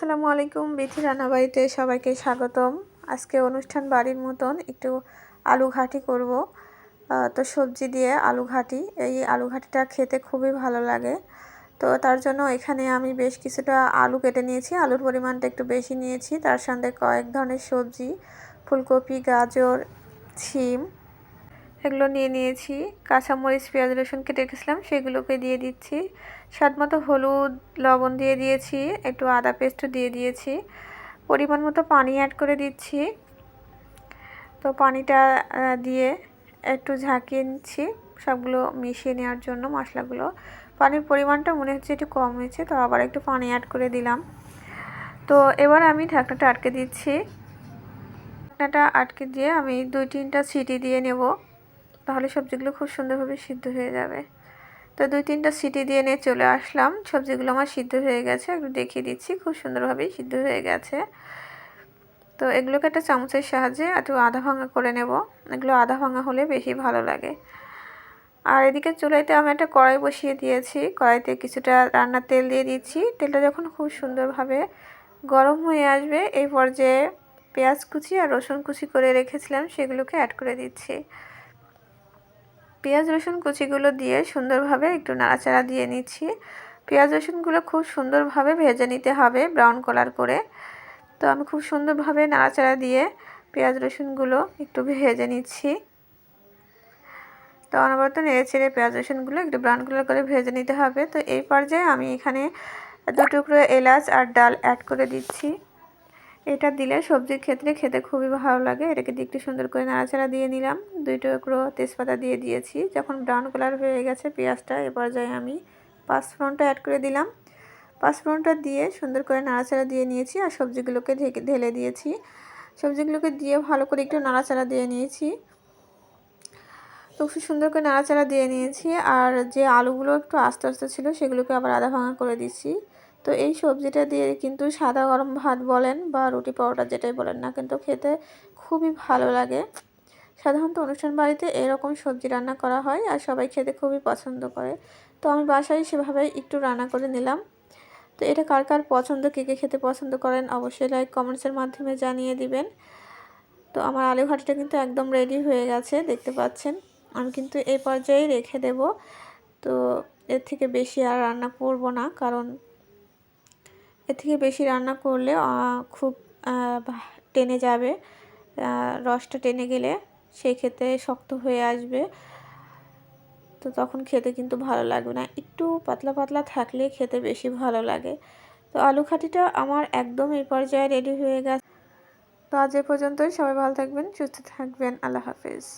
আসসালামু আলাইকুম, বিথি রান্নাবাড়িতে সবাইকে স্বাগতম। আজকে অনুষ্ঠান বাড়ির মতন একটু আলু ঘাটি করব। তো সবজি দিয়ে আলু ঘাটি। এই আলু ঘাটিটা খেতে খুবই ভালো লাগে। তো তার জন্য এখানে আমি বেশ কিছুটা আলু কেটে নিয়েছি। আলুর পরিমাণটা একটু বেশি নিয়েছি। তার সঙ্গে কয়েক ধরনের সবজি, ফুলকপি, গাজর, ছিম এগুলো নিয়ে নিয়েছি। কাঁচামরিচ, পেঁয়াজ, রসুন কেটে রেখেছিলাম, সেগুলোকে দিয়ে দিচ্ছি। স্বাদ মতো হলুদ, লবণ দিয়ে দিয়েছি, একটু আদা পেস্ট দিয়ে দিয়েছি। পরিমাণ মতো পানি অ্যাড করে দিচ্ছি। তো পানিটা দিয়ে একটু ঝাঁকিয়ে নিচ্ছি, সবগুলো মিশিয়ে নেওয়ার জন্য মশলাগুলো। পানির পরিমাণটা মনে হচ্ছে একটু কম হয়েছে, তো আবার একটু পানি অ্যাড করে দিলাম। তো এবার আমি ঢাকনাটা আটকে দিচ্ছি। ঢাকনাটা আটকে দিয়ে আমি দুই তিনটা সিটি দিয়ে নেব। তাহলে সবজিগুলো খুব সুন্দরভাবে সিদ্ধ হয়ে যাবে। তো দুই তিনটা সিটি দিয়ে নিয়ে চলে আসলাম। সবজিগুলো আমার সিদ্ধ হয়ে গেছে। একটু দেখিয়ে দিচ্ছি, খুব সুন্দরভাবেই সিদ্ধ হয়ে গেছে। তো এগুলোকে একটা চামচের সাহায্যে একটু আধা ভাঙা করে নেব। এগুলো আধা ভাঙা হলে বেশি ভালো লাগে। আর এদিকে চুলাইতে আমি একটা কড়াই বসিয়ে দিয়েছি। কড়াইতে কিছুটা রান্নার তেল দিয়ে দিচ্ছি। তেলটা যখন খুব সুন্দরভাবে গরম হয়ে আসবে, এই পর্যায়ে পেঁয়াজ কুচি আর রসুন কুচি করে রেখেছিলাম, সেগুলোকে অ্যাড করে দিচ্ছি। পেঁয়াজ, রসুন কুচিগুলো দিয়ে সুন্দরভাবে একটু নাড়াচাড়া দিয়ে নিচ্ছি। পেঁয়াজ, রসুনগুলো খুব সুন্দরভাবে ভেজে নিতে হবে ব্রাউন কালার করে। তো আমি খুব সুন্দরভাবে নাড়াচাড়া দিয়ে পেঁয়াজ, রসুনগুলো একটু ভেজে নিচ্ছি। তো অনবরত নেড়ে ছেড়ে পেঁয়াজ, রসুনগুলো একটু ব্রাউন কালার করে ভেজে নিতে হবে। তো এই পর্যায়ে আমি এখানে দু টুকরো এলাচ আর ডাল অ্যাড করে দিচ্ছি। এটা দিলে সবজির ক্ষেত্রে খেতে খুবই ভালো লাগে। এটাকে একটু সুন্দর করে নাড়াচাড়া দিয়ে নিলাম। দুই টুকরো তেজপাতা দিয়ে দিয়েছি। যখন ব্রাউন কালার হয়ে গেছে পেঁয়াজটা, এ পর্যায়ে আমি পাঁচফোড়নটা অ্যাড করে দিলাম। পাঁচফোড়নটা দিয়ে সুন্দর করে নাড়াচাড়া দিয়ে নিয়েছি আর সবজিগুলোকে ঢেকে, ঢেলে দিয়েছি। সবজিগুলোকে দিয়ে ভালো করে একটু নাড়াচাড়া দিয়ে নিয়েছি। তো খুব সুন্দর করে নাড়াচাড়া দিয়ে নিয়েছি। আর যে আলুগুলো একটু আস্তে আস্তে ছিল সেগুলোকে আবার আধা ভাঙা করে দিচ্ছি। তো এই সবজিটা দিয়ে কিন্তু সাদা গরম ভাত বলেন বা রুটি পরোটা যেটাই বলেন না কিন্তু খেতে খুবই ভালো লাগে। সাধারণত অনুষ্ঠান বাড়িতে এরকম সবজি রান্না করা হয় আর সবাই খেতে খুবই পছন্দ করে। তো আমি বাসায় সেভাবে একটু রান্না করে নিলাম। তো এটা কার কার পছন্দ, কে কে খেতে পছন্দ করেন অবশ্যই লাইক কমেন্টসের মাধ্যমে জানিয়ে দিবেন। তো আমার আলু ঘাটিটা কিন্তু একদম রেডি হয়ে গেছে, দেখতে পাচ্ছেন। আমি কিন্তু এই পর্যায়ে রেখে দেব। তো এর থেকে বেশি আর রান্না করব না কারণ এর থেকে বেশি রান্না করলে খুব টেনে যাবে। রসটা টেনে গেলে সেই খেতে শক্ত হয়ে আসবে। তো তখন খেতে কিন্তু ভালো লাগবে না। একটু পাতলা পাতলা থাকলে খেতে বেশি ভালো লাগে। তো আলু খাটিটা আমার একদম এই পর্যায়ে রেডি হয়ে গেছে। তো আজ এ পর্যন্তই। সবাই ভালো থাকবেন, সুস্থ থাকবেন। আল্লাহ হাফেজ।